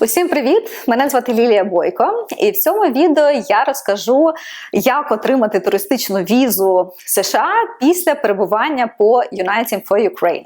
Усім привіт! Мене звати Лілія Бойко, і в цьому відео я розкажу, як отримати туристичну візу США після перебування по Uniting for Ukraine.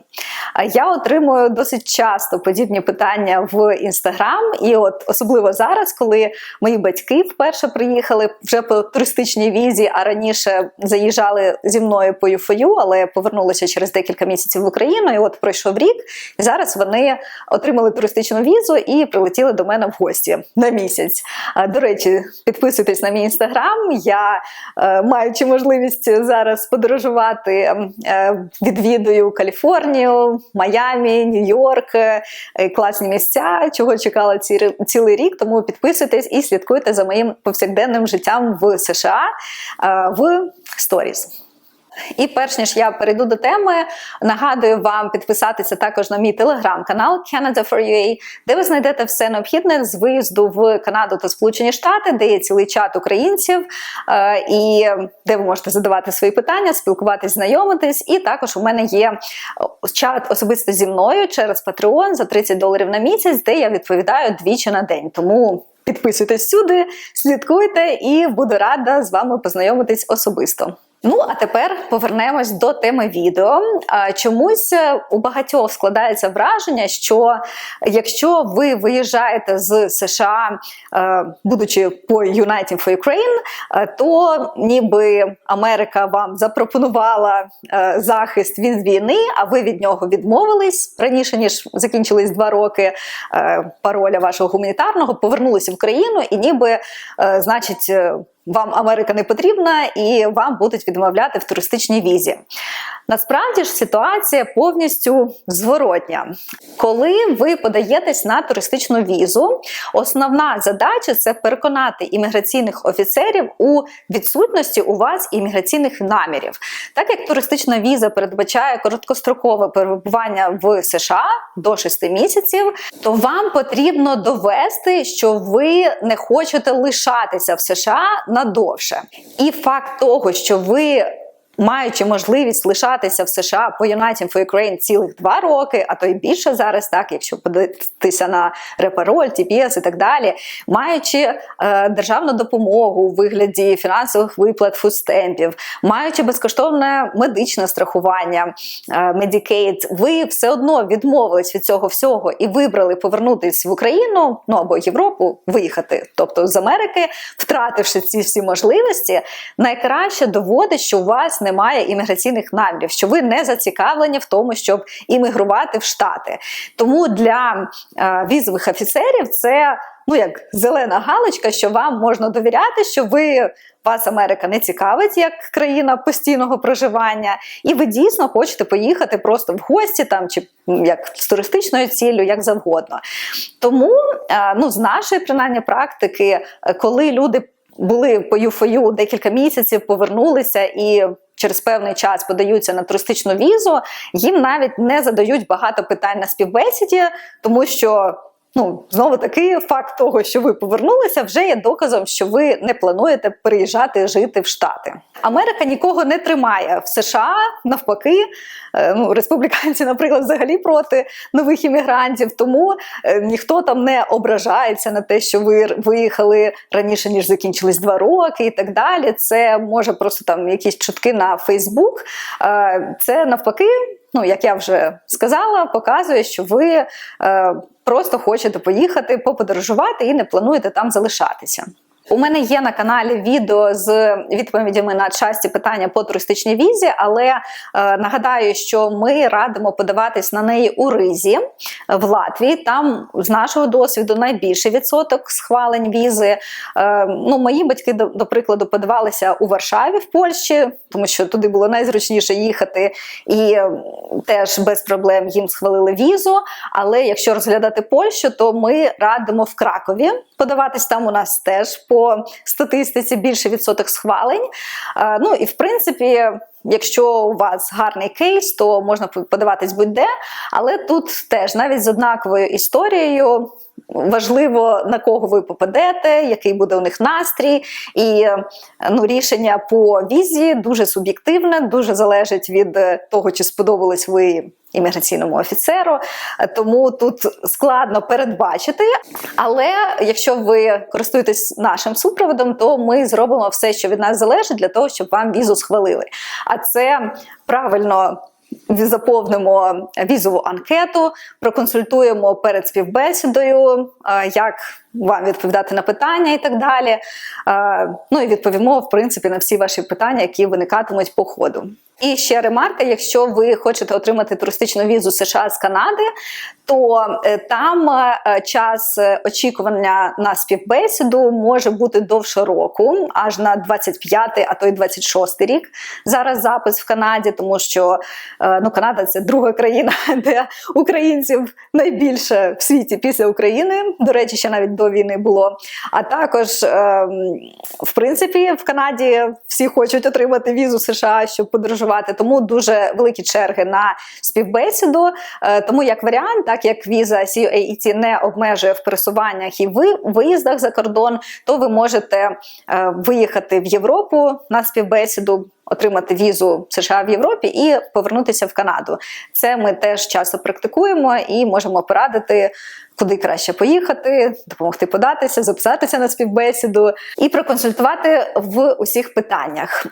Я отримую досить часто подібні питання в інстаграм, і от особливо зараз, коли мої батьки вперше приїхали вже по туристичній візі, а раніше заїжджали зі мною по ЮФОЮ, але повернулися через декілька місяців в Україну. І от пройшов рік, і зараз вони отримали туристичну візу і прилетіли до мене в гості на місяць. До речі, підписуйтесь на мій інстаграм. Я, е, маючи можливість зараз подорожувати, е, відвідую Каліфорнію, Майамі, Нью-Йорк, е, класні місця, чого чекала ці, цілий рік. Тому підписуйтесь і слідкуйте за моїм повсякденним життям в США е, в сторіс. І перш ніж я перейду до теми, нагадую вам підписатися також на мій телеграм-канал Canada for UA, де ви знайдете все необхідне з виїзду в Канаду та Сполучені Штати, де є цілий чат українців, е, і де ви можете задавати свої питання, спілкуватись, знайомитись. І також у мене є чат особисто зі мною через Patreon за 30 доларів на місяць, де я відповідаю двічі на день. Тому. Підписуйтесь сюди, слідкуйте, і буду рада з вами познайомитись особисто. Ну, а тепер повернемось до теми відео. Чомусь у багатьох складається враження, що якщо ви виїжджаєте з США, е, будучи по United for Ukraine, е, то ніби Америка вам запропонувала е, захист від війни, а ви від нього відмовились раніше ніж закінчились два роки пароля вашого гуманітарного, повернулися в країну, і ніби, значить. Вам Америка не потрібна і вам будуть відмовляти в туристичній візі. Насправді ж ситуація повністю зворотня. Коли ви подаєтесь на туристичну візу, основна задача це переконати імміграційних офіцерів у відсутності у вас імміграційних намірів. Так як туристична віза передбачає короткострокове перебування в США до 6 місяців, то вам потрібно довести, що ви не хочете лишатися в США надовше. І факт того, що ви Маючи можливість лишатися в США по United for Ukraine цілих два роки, а то й більше зараз, так якщо подивитися на репароль, TPS і так далі, маючи е, державну допомогу у вигляді фінансових виплат фустемпів, маючи безкоштовне медичне страхування, е, Medicaid, ви все одно відмовились від цього всього і вибрали повернутися в Україну, ну або Європу, виїхати, тобто з Америки, втративши ці всі можливості, найкраще доводить, що у вас немає імміграційних намірів, що ви не зацікавлені в тому, щоб іммігрувати в Штати. Тому для е, візових офіцерів це ну як зелена галочка, що вам можна довіряти, що ви. Вас Америка не цікавить як країна постійного проживання, і ви дійсно хочете поїхати просто в гості там чи як з туристичною ціллю, як завгодно. Тому е, ну, з нашої принаймні практики, е, коли люди були по ЮФОЮ декілька місяців, повернулися і через певний час подаються на туристичну візу, їм навіть не задають багато питань на співбесіді, тому що. Ну, знову таки, факт того, що ви повернулися, вже є доказом, що ви не плануєте переїжджати жити в Штати. Америка нікого не тримає в США, навпаки, е, ну республіканці, наприклад, взагалі проти нових іммігрантів. Тому е, ніхто там не ображається на те, що ви виїхали раніше ніж закінчились два роки, і так далі. Це може просто там якісь чутки на Фейсбук. Е, це навпаки ну як я вже сказала, показує, що ви е, просто хочете поїхати, поподорожувати і не плануєте там залишатися. У мене є на каналі відео з відповідями на часті питання по туристичній візі, але е, нагадаю, що ми радимо подаватись на неї у Ризі в Латвії. Там з нашого досвіду найбільший відсоток схвалень візи. Е, ну, Мої батьки, до, до прикладу, подавалися у Варшаві в Польщі, тому що туди було найзручніше їхати, і е, теж без проблем їм схвалили візу. Але якщо розглядати Польщу, то ми радимо в Кракові подаватись там. У нас теж по статистиці більше відсоток схвалень. Ну і в принципі. Якщо у вас гарний кейс, то можна подаватись будь-де, але тут теж навіть з однаковою історією важливо на кого ви попадете, який буде у них настрій, і ну, рішення по візі дуже суб'єктивне, дуже залежить від того, чи сподобались ви імміграційному офіцеру. Тому тут складно передбачити. Але якщо ви користуєтесь нашим супроводом, то ми зробимо все, що від нас залежить, для того, щоб вам візу схвалили. А це правильно. Заповнимо візову анкету, проконсультуємо перед співбесідою, е, як вам відповідати на питання і так далі. Е, Ну і відповімо, в принципі, на всі ваші питання, які виникатимуть по ходу. І ще ремарка: якщо ви хочете отримати туристичну візу США з Канади, то е, там е, час очікування на співбесіду може бути довше року, аж на 25, а то й 26 рік. Зараз запис в Канаді, тому що ну, Канада це друга країна, де українців найбільше в світі після України. До речі, ще навіть до війни було. А також, ем, в принципі, в Канаді всі хочуть отримати візу США, щоб подорожувати. Тому дуже великі черги на співбесіду. Тому як варіант, так як віза CUAET не обмежує в пересуваннях і ви виїздах за кордон, то ви можете е, виїхати в Європу на співбесіду. Отримати візу США в Європі і повернутися в Канаду. Це ми теж часто практикуємо і можемо порадити, куди краще поїхати, допомогти податися, записатися на співбесіду і проконсультувати в усіх питаннях.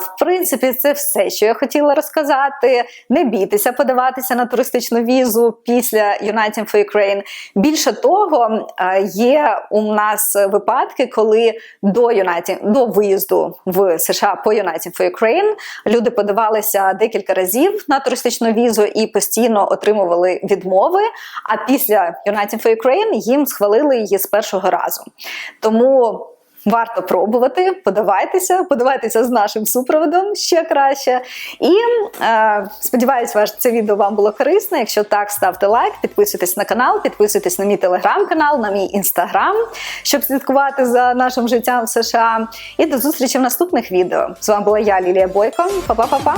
В принципі, це все, що я хотіла розказати. Не бійтеся подаватися на туристичну візу після United for Ukraine. Більше того, є у нас випадки, коли до United, до виїзду в США по United for Ukraine люди подавалися декілька разів на туристичну візу і постійно отримували відмови. А після United for Ukraine їм схвалили її з першого разу. Тому Варто пробувати, подавайтеся, подавайтеся з нашим супроводом ще краще. І е, сподіваюсь, ваше це відео вам було корисне. Якщо так, ставте лайк, підписуйтесь на канал, підписуйтесь на мій телеграм-канал, на мій інстаграм, щоб слідкувати за нашим життям в США. І до зустрічі в наступних відео. З вами була я, Лілія Бойко. Па-па-па-па!